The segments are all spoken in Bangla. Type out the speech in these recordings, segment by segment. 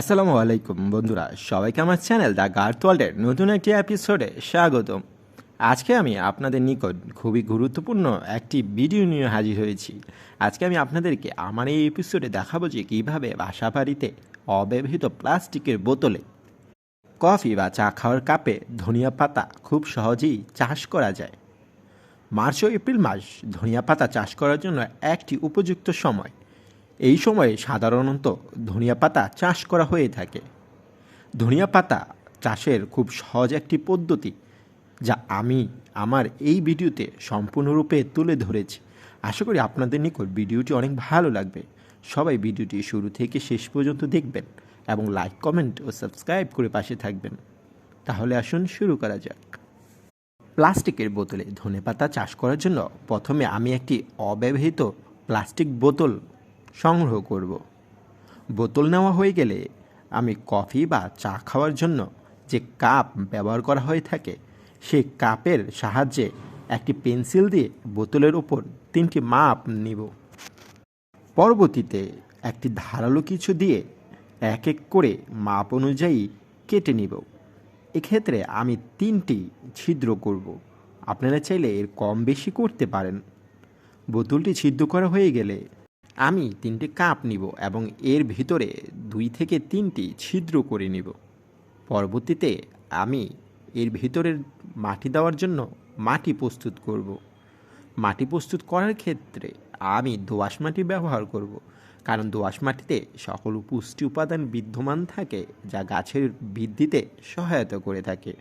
আসসালামু আলাইকুম, বন্ধুরা। সবাইকে আমার চ্যানেল দ্য গার্থ ওয়ার্ল্ডের নতুন একটি এপিসোডে স্বাগতম। আজকে আমি আপনাদের নিকট খুবই গুরুত্বপূর্ণ একটি ভিডিও নিয়ে হাজির হয়েছি। আজকে আমি আপনাদেরকে আমার এই এপিসোডে দেখাবো যে কীভাবে বাসা বাড়িতে অব্যবহৃত প্লাস্টিকের বোতলে কফি বা চা খাওয়ার কাপে ধনিয়া পাতা খুব সহজেই চাষ করা যায়। মার্চ ও এপ্রিল মাস ধনিয়া পাতা চাষ করার জন্য একটি উপযুক্ত সময়। এই সময়ে সাধারণত ধনিয়া পাতা চাষ করা হয়ে থাকে। ধনিয়া পাতা চাষের খুব সহজ একটি পদ্ধতি, যা আমি আমার এই ভিডিওতে সম্পূর্ণরূপে তুলে ধরেছি। আশা করি আপনাদের নিকট ভিডিওটি অনেক ভালো লাগবে। সবাই ভিডিওটি শুরু থেকে শেষ পর্যন্ত দেখবেন এবং লাইক, কমেন্ট ও সাবস্ক্রাইব করে পাশে থাকবেন। তাহলে আসুন শুরু করা যাক। প্লাস্টিকের বোতলে ধনেপাতা চাষ করার জন্য প্রথমে আমি একটি অব্যবহৃত প্লাস্টিক বোতল সংগ্রহ করব। বোতল নেওয়া হয়ে গেলে আমি কফি বা চা খাওয়ার জন্য যে কাপ ব্যবহার করা হয়ে থাকে, সেই কাপের সাহায্যে একটি পেন্সিল দিয়ে বোতলের উপর তিনটি মাপ নিব। পরবর্তীতে একটি ধারালো কিছু দিয়ে এক এক করে মাপ অনুযায়ী কেটে নিব। এক্ষেত্রে আমি তিনটি ছিদ্র করব। আপনারা চাইলে এর কম বেশি করতে পারেন। বোতলটি ছিদ্র করা হয়ে গেলে আমি তিনটি কাপ নিব এবং এর ভিতরে দুই থেকে তিনটি ছিদ্র করে নিব। পরবর্তীতে আমি এর ভিতরের মাটি দেওয়ার জন্য মাটি প্রস্তুত করব। মাটি প্রস্তুত করার ক্ষেত্রে আমি দোআঁশ মাটি ব্যবহার করব, কারণ দোআঁশ মাটিতে সকল পুষ্টি উপাদান বিদ্যমান থাকে, যা গাছের বৃদ্ধিতে সহায়তা করে থাকে।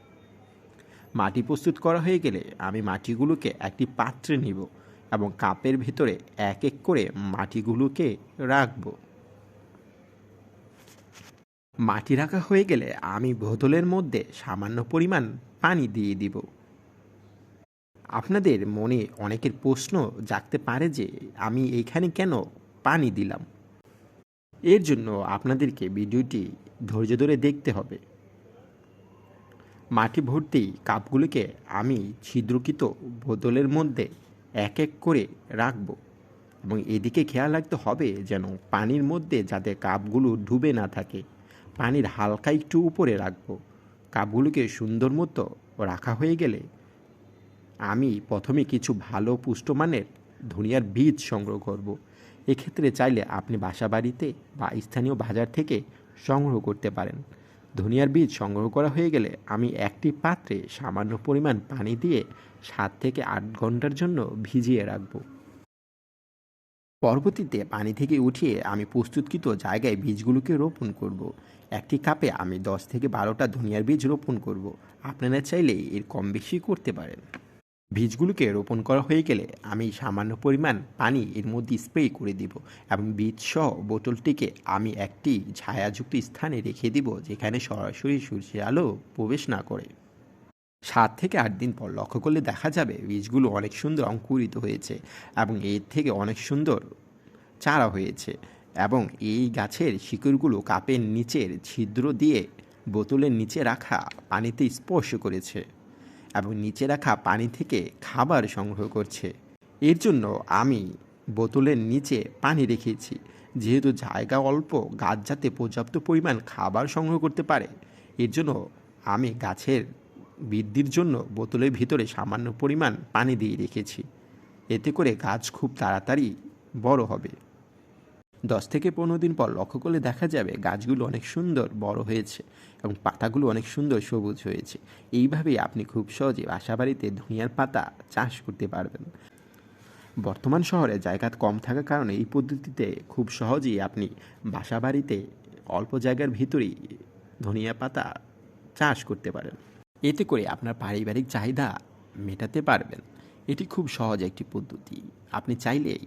মাটি প্রস্তুত করা হয়ে গেলে আমি মাটিগুলোকে একটি পাত্রে নিব এবং কাপের ভিতরে এক এক করে মাটিগুলোকে রাখব। মাটি রাখা হয়ে গেলে আমি বোতলের মধ্যে সামান্য পরিমাণ পানি দিয়ে দিব। আপনাদের মনে অনেকের প্রশ্ন জাগতে পারে যে আমি এইখানে কেন পানি দিলাম? এর জন্য আপনাদেরকে ভিডিওটি ধৈর্য ধরে দেখতে হবে। মাটি ভর্তি কাপগুলিকে আমি ছিদ্রকৃত বোতলের মধ্যে এক এক করে রাখব। এবং এদিকে খেয়াল রাখতে হবে যেন পানির মধ্যে যাতে কাপগুলো ডুবে না থাকে। পানির হালকা একটু উপরে রাখব। কাপগুলোকে সুন্দর মতো রাখা হয়ে গেলে আমি প্রথমে কিছু ভালো পুষ্টমানের ধনিয়ার বীজ সংগ্রহ করব। এক্ষেত্রে চাইলে আপনি বাসা বাড়িতে বা স্থানীয় বাজার থেকে সংগ্রহ করতে পারেন। ধনিয়ার বীজ সংগ্রহ করা হয়ে গেলে আমি একটি পাত্রে সামান্য পরিমাণ পানি দিয়ে সাত থেকে আট ঘণ্টার জন্য ভিজিয়ে রাখব পরবর্তীতে পানি থেকে উঠিয়ে আমি প্রস্তুতকৃত জায়গায় বীজগুলোকে রোপণ করব। একটি কাপে আমি দশ থেকে বারোটা ধনিয়ার বীজ রোপণ করব। আপনারা চাইলে এর কম বেশি করতে পারেন বীজগুলোকে রোপণ করা হয়ে গেলে আমি সামান্য পরিমাণ পানি এর মধ্যে স্প্রে করে দিব এবং বীজ সহ বোতলটিকে আমি একটি ছায়াযুক্ত স্থানে রেখে দিব যেখানে সরাসরি সূর্যের আলো প্রবেশ না করে সাত থেকে আট দিন পর লক্ষ্য করলে দেখা যাবে বীজগুলো অনেক সুন্দর অঙ্কুরিত হয়েছে এবং এর থেকে অনেক সুন্দর চারা হয়েছে এবং এই গাছের শিকড়গুলো কাপের নিচের ছিদ্র দিয়ে বোতলের নিচে রাখা পানিতে স্পর্শ করেছে এবং নিচে রাখা পানি থেকে খাবার সংগ্রহ করছে। এর জন্য আমি বোতলের নিচে পানি রেখেছি, যেহেতু জায়গা অল্প, গাছ যাতে পর্যাপ্ত পরিমাণ খাবার সংগ্রহ করতে পারে। এর জন্য আমি গাছের বৃদ্ধির জন্য বোতলের ভিতরে সামান্য পরিমাণ পানি দিয়ে রেখেছি। এতে করে গাছ খুব তাড়াতাড়ি বড় হবে। দশ থেকে পনেরো দিন পর লক্ষ্য করলে দেখা যাবে গাছগুলো অনেক সুন্দর বড় হয়েছে এবং পাতাগুলো অনেক সুন্দর সবুজ হয়েছে। এইভাবেই আপনি খুব সহজে বাসাবাড়িতে ধনিয়ার পাতা চাষ করতে পারবেন। বর্তমান শহরে জায়গা কম থাকার কারণে এই পদ্ধতিতে খুব সহজেই আপনি বাসাবাড়িতে অল্প জায়গার ভিতরেই ধনিয়া পাতা চাষ করতে পারেন। এতে করে আপনার পারিবারিক চাহিদা মেটাতে পারবেন। এটি খুব সহজ একটি পদ্ধতি। আপনি চাইলেই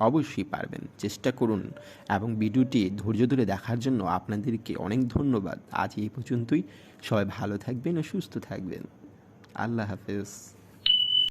অবশ্যই পারবেন। চেষ্টা করুন এবং ভিডিওটি ধৈর্য ধরে দেখার জন্য আপনাদেরকে অনেক ধন্যবাদ। আজ এই পর্যন্তই। সবাই ভালো থাকবেন ও সুস্থ থাকবেন। আল্লাহ হাফেজ।